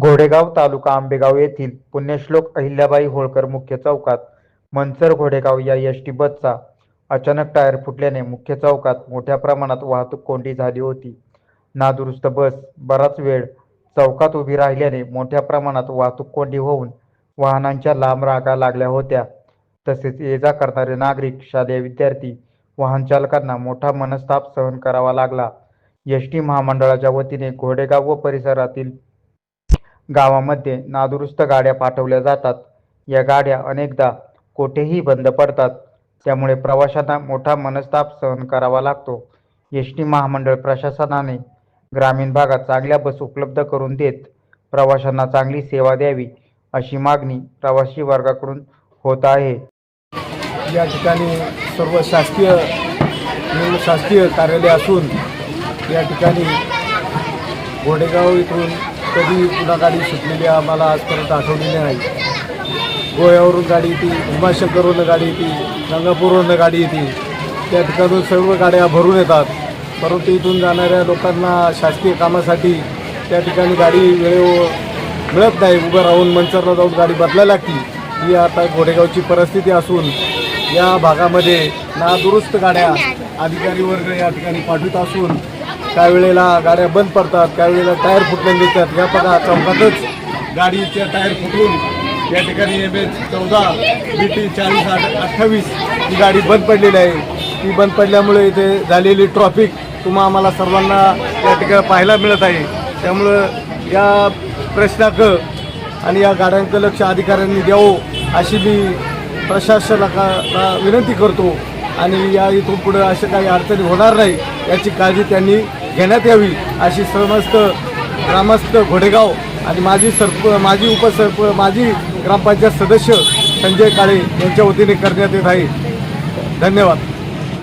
घोडेगाव तालुका आंबेगाव येथील पुण्यश्लोक अहिल्याबाई होळकर मुख्य चौकात मनसर घोडेगाव या एस टी बसचा अचानक टायर फुटल्याने मुख्य चौकात मोठ्या प्रमाणात वाहतूक कोंडी झाली होती. नादुरुस्त बस बराच वेळ चौकात उभी राहिल्याने मोठ्या प्रमाणात वाहतूक कोंडी होऊन वाहनांच्या लांब रागा लागल्या होत्या. तसेच ये जा करणारे नागरिक शालेय विद्यार्थी वाहन चालकांना मोठा मनस्ताप सहन करावा लागला. एस टी महामंडळाच्या वतीने घोडेगाव व परिसरातील गावामध्ये नादुरुस्त गाड्या पाठवल्या जातात. या गाड्या अनेकदा कोठेही बंद पडतात. त्यामुळे प्रवाशांना मोठा मनस्ताप सहन करावा लागतो. एस टी महामंडळ प्रशासनाने ग्रामीण भागात चांगल्या बस उपलब्ध करून देत प्रवाशांना चांगली सेवा द्यावी अशी मागणी प्रवासी वर्गाकडून होत आहे. या ठिकाणी सर्व शासकीय शासकीय कार्यालय असून या ठिकाणी घोडेगाव इथून कधी पुन्हा गाडी सुटलेली आम्हाला आजपर्यंत आठवलेली नाही. गोव्यावरून गाडी येते उमाशंकरवरून गाडी येते गंगापूरवरून गाडी येते. त्या ठिकाणून सर्व गाड्या भरून येतात. परंतु इथून जाणाऱ्या लोकांना शासकीय कामासाठी त्या ठिकाणी गाडी वेळेवर मिळत नाही. उभं राहून मंचरला जाऊन गाडी बदलायला लागती. ही आता घोडेगावची परिस्थिती असून या भागामध्ये नादुरुस्त गाड्या अधिकारी वर्ग या ठिकाणी पाठवित असून काही वेळेला गाड्या बंद पडतात काही वेळेला टायर फुटलेले देतात या बघा चौकातच गाडीचे टायर फुटून या ठिकाणी एम एच चौदा बी टी चाळीस आठ अठ्ठावीस ही गाडी बंद पडलेली आहे. ती बंद पडल्यामुळे इथे झालेली ट्रॉफिक तुम्हा आम्हाला सर्वांना या ठिकाणी पाहायला मिळत आहे. त्यामुळं या प्रश्नाचं आणि या गाड्यांचं लक्ष अधिकाऱ्यांनी द्यावं अशी मी प्रशासनाला विनंती करतो. आणि या इथून पुढे अशा काही अडचणी होणार नाही याची काळजी त्यांनी घेण्यात यावी अशी समस्त ग्रामस्थ घोडेगाव आणि माजी सरप माजी उपसरप माजी ग्रामपंचायत सदस्य संजय काळे यांच्या वतीने करण्यात येत आहे. धन्यवाद.